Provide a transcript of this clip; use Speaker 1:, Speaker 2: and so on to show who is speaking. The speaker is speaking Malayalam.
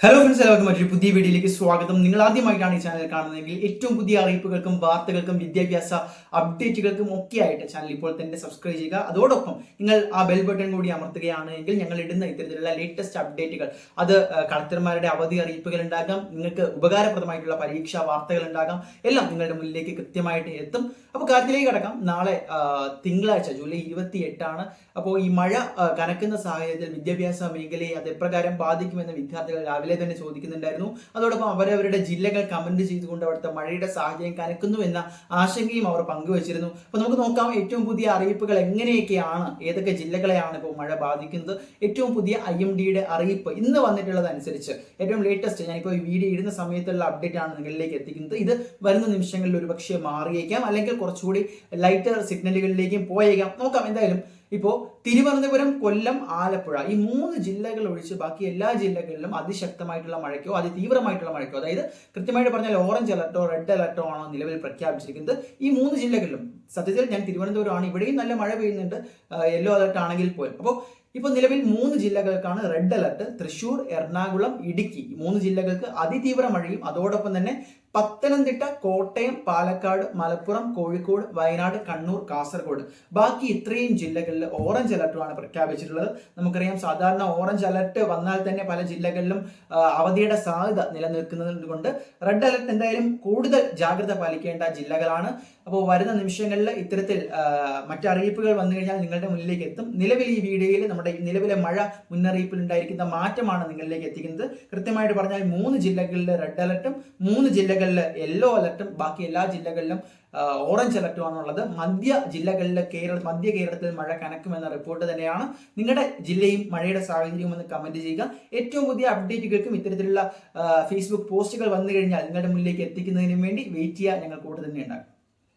Speaker 1: ഹലോ ഫ്രണ്ട്സ് എല്ലാവർക്കും മറ്റൊരു പുതിയ വീഡിയോയിലേക്ക് സ്വാഗതം. നിങ്ങൾ ആദ്യമായിട്ടാണ് ഈ ചാനൽ കാണുന്നതെങ്കിൽ ഏറ്റവും പുതിയ അറിയിപ്പുകൾക്കും വാർത്തകൾക്കും വിദ്യാഭ്യാസ അപ്ഡേറ്റുകൾക്കും ഒക്കെ ആയിട്ട് ചാനൽ ഇപ്പോൾ തന്നെ സബ്സ്ക്രൈബ് ചെയ്യുക. അതോടൊപ്പം നിങ്ങൾ ആ ബെൽ ബട്ടൺ കൂടി അമർത്തുകയാണെങ്കിൽ ഞങ്ങൾ ഇടുന്ന ഇത്തരത്തിലുള്ള ലേറ്റസ്റ്റ് അപ്ഡേറ്റുകൾ അത് കളക്ടർമാരുടെ അവധി അറിയിപ്പുകൾ ഉണ്ടാകാം. നിങ്ങൾക്ക് ഉപകാരപ്രദമായിട്ടുള്ള പരീക്ഷാ വാർത്തകൾ ഉണ്ടാകാം. എല്ലാം നിങ്ങളുടെ മുന്നിലേക്ക് കൃത്യമായിട്ട് എത്തും. അപ്പോൾ കാര്യത്തിലേക്ക് കിടക്കാം. നാളെ തിങ്കളാഴ്ച ജൂലൈ ഇരുപത്തി എട്ടാണ് അപ്പോൾ ഈ മഴ കനക്കുന്ന സാഹചര്യത്തിൽ വിദ്യാഭ്യാസ മേഖലയെ അത് എപ്രകാരം ബാധിക്കുമെന്ന് വിദ്യാർത്ഥികൾ രാവിലെ തന്നെ ചോദിക്കുന്നുണ്ടായിരുന്നു. അതോടൊപ്പം അവരവരുടെ ജില്ലകൾ കമന്റ് ചെയ്തുകൊണ്ട് അവിടുത്തെ മഴയുടെ സാഹചര്യം കനക്കുന്നു എന്ന ആശങ്കയും അവർ പങ്കുവച്ചിരുന്നു. അപ്പോൾ നമുക്ക് നോക്കാം ഏറ്റവും പുതിയ അറിയിപ്പുകൾ എങ്ങനെയൊക്കെയാണ് ഏതൊക്കെ ജില്ലകളെയാണ് ഇപ്പോൾ മഴ ബാധിക്കുന്നത്. ഏറ്റവും പുതിയ ഐ എം ഡിയുടെ അറിയിപ്പ് ഇന്ന് വന്നിട്ടുള്ളതനുസരിച്ച് ഏറ്റവും ലേറ്റസ്റ്റ് ഞാനിപ്പോൾ ഈ വീഡിയോ ഇടുന്ന സമയത്തുള്ള അപ്ഡേറ്റ് ആണ് നിങ്ങളിലേക്ക് എത്തിക്കുന്നത്. ഇത് വരുന്ന നിമിഷങ്ങളിൽ ഒരു പക്ഷേ മാറിയേക്കാം അല്ലെങ്കിൽ കുറച്ചുകൂടി ലൈറ്റർ സിഗ്നലുകളിലേക്കും പോയേക്കാം. നോക്കാം എന്തായാലും ഇപ്പോൾ തിരുവനന്തപുരം കൊല്ലം ആലപ്പുഴ ഈ മൂന്ന് ജില്ലകൾ ഒഴിച്ച് ബാക്കി എല്ലാ ജില്ലകളിലും അതിശക്തമായിട്ടുള്ള മഴയ്ക്കോ അതിതീവ്രമായിട്ടുള്ള മഴയ്ക്കോ അതായത് കൃത്യമായിട്ട് പറഞ്ഞാൽ ഓറഞ്ച് അലർട്ടോ റെഡ് അലർട്ടോ ആണോ നിലവിൽ പ്രഖ്യാപിച്ചിരിക്കുന്നത് ഈ മൂന്ന് ജില്ലകളിലും. സത്യത്തിൽ ഞാൻ തിരുവനന്തപുരമാണ് ഇവിടെയും നല്ല മഴ പെയ്യുന്നുണ്ട് യെല്ലോ അലർട്ട് ആണെങ്കിൽ പോലും. അപ്പോൾ ഇപ്പോൾ നിലവിൽ മൂന്ന് ജില്ലകൾക്കാണ് റെഡ് അലർട്ട് തൃശൂർ എറണാകുളം ഇടുക്കി. മൂന്ന് ജില്ലകൾക്ക് അതിതീവ്ര മഴയും അതോടൊപ്പം തന്നെ പത്തനംതിട്ട കോട്ടയം പാലക്കാട് മലപ്പുറം കോഴിക്കോട് വയനാട് കണ്ണൂർ കാസർഗോഡ്. ബാക്കി ഇത്രയും ജില്ലകളിൽ ഓറഞ്ച് അലർട്ടുമാണ് പ്രഖ്യാപിച്ചിട്ടുള്ളത്. നമുക്കറിയാം സാധാരണ ഓറഞ്ച് അലർട്ട് വന്നാൽ തന്നെ പല ജില്ലകളിലും അവധിയുടെ സാധ്യത നിലനിൽക്കുന്നത് റെഡ് അലർട്ട് എന്തായാലും കൂടുതൽ ജാഗ്രത പാലിക്കേണ്ട ജില്ലകളാണ്. അപ്പോൾ വരുന്ന നിമിഷങ്ങളിൽ ഇത്തരത്തിൽ മറ്ററിയിപ്പുകൾ വന്നു കഴിഞ്ഞാൽ നിങ്ങളുടെ മുന്നിലേക്ക് എത്തും. നിലവിൽ ഈ വീഡിയോയിൽ നമ്മുടെ നിലവിലെ മഴ മുന്നറിയിപ്പിൽ ഉണ്ടായിരിക്കുന്ന മാറ്റമാണ് നിങ്ങളിലേക്ക് എത്തിക്കുന്നത്. കൃത്യമായിട്ട് പറഞ്ഞാൽ മൂന്ന് ജില്ലകളിൽ റെഡ് അലർട്ടും മൂന്ന് ജില്ലകളിൽ യെല്ലോ അലർട്ടും ബാക്കി എല്ലാ ജില്ലകളിലും ഓറഞ്ച് അലർട്ടുമാണുള്ളത് മധ്യ ജില്ലകളിൽ കേരള മധ്യ കേരളത്തിൽ മഴ കനക്കുമെന്ന റിപ്പോർട്ട് തന്നെയാണ് നിങ്ങളുടെ ജില്ലയും മഴയുടെ സാഹചര്യവും എന്ന് കമന്റ് ചെയ്യുക. ഏറ്റവും പുതിയ അപ്ഡേറ്റുകൾക്കും ഇത്തരത്തിലുള്ള ഫേസ്ബുക്ക് പോസ്റ്റുകൾ വന്നു കഴിഞ്ഞാൽ നിങ്ങളുടെ മുന്നിലേക്ക് എത്തിക്കുന്നതിനും വേണ്ടി വെയിറ്റ് ചെയ്യുക. ഞങ്ങൾ കൂടെ തന്നെ ഉണ്ടാകും.